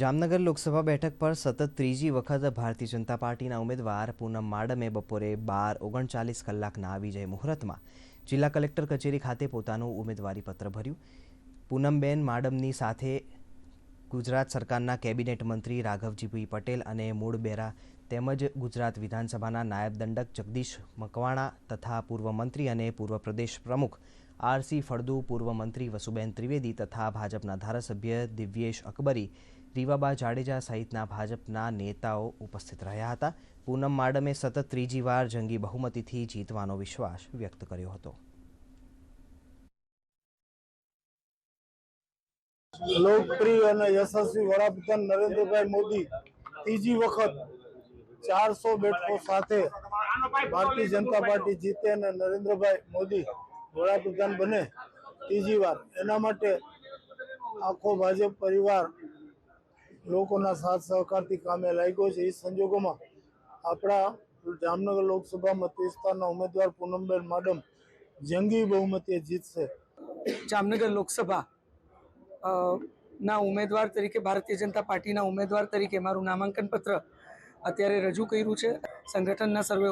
જામનગર લોકસભા બેઠક પર સતત ત્રીજી વખત ભારતીય જનતા પાર્ટીના ઉમેદવાર પૂનમ માડમે બપોરે બાર ઓગણચાલીસ કલાકના વિજય મુહૂર્તમાં જિલ્લા કલેક્ટર કચેરી ખાતે પોતાનું ઉમેદવારી પત્ર ભર્યું. પૂનમબેન માડમની સાથે ગુજરાત સરકારના કેબિનેટ મંત્રી રાઘવજીભાઈ પટેલ અને મૂળ બેરા તેમજ ગુજરાત વિધાનસભાના નાયબ દંડક જગદીશ મકવાણા તથા પૂર્વ મંત્રી અને પૂર્વ પ્રદેશ પ્રમુખ આરસી ફળદુ પૂર્વ મંત્રી વસુબેન ત્રિવેદી તથા ભાજપના ધારાસભ્ય દિવ્યેશ અકબરી, રીવાબા જાડેજા સહિતના ભાજપના નેતાઓ ઉપસ્થિત રહ્યા હતા. પૂનમ માડમે સતત ત્રીજી વાર જંગી બહુમતીથી જીતવાનો વિશ્વાસ વ્યક્ત કર્યો હતો. લોકપ્રિય અને યશસ્વી વડાપ્રધાન નરેન્દ્રભાઈ મોદી ત્રીજી વખત ચારસો બેઠકો સાથે ભારતીય જનતા પાર્ટી જીતે અને નરેન્દ્રભાઈ મોદી વડાપ્રધાન બને, ત્રીજી વાર. એના માટે આખો ભાજપ પરિવાર લોકોના સાથ સહકારથી કામે લાગ્યો છે. એ સંજોગોમાં આપણા જામનગર લોકસભા મત વિસ્તારના ઉમેદવાર પૂનમબેન માડમ જંગી બહુમતીએ જીતશે. જામનગર લોકસભા ના ઉમેદવાર તરીકે, ભારતીય જનતા પાર્ટીના ઉમેદવાર તરીકે મારું નામાંકન પત્ર અત્યારે રજૂ કર્યું છે. સંગઠનના સર્વે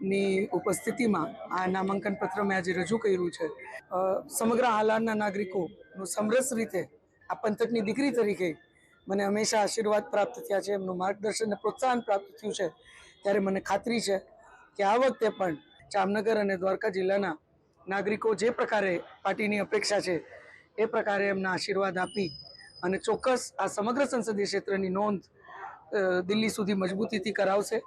હોદ્દેદારોની ઉપસ્થિતિમાં આ નામાંકન પત્ર મેં આજે રજૂ કર્યું છે. સમગ્ર હાલારના નાગરિકોનું સમરસ રીતે આ પંથકની દીકરી તરીકે મને હંમેશા આશીર્વાદ પ્રાપ્ત થયા છે, એમનું માર્ગદર્શન અને પ્રોત્સાહન પ્રાપ્ત થયું છે. ત્યારે મને ખાતરી છે કે આ વખતે પણ જામનગર અને દ્વારકા જિલ્લાના નાગરિકો જે પ્રકારે પાર્ટીની અપેક્ષા છે, એ પ્રકારે એમના આશીર્વાદ આપી અને ચોક્કસ આ સમગ્ર સંસદીય ક્ષેત્રની નોંધ દિલ્હી સુધી મજબૂતીથી કરાવશે.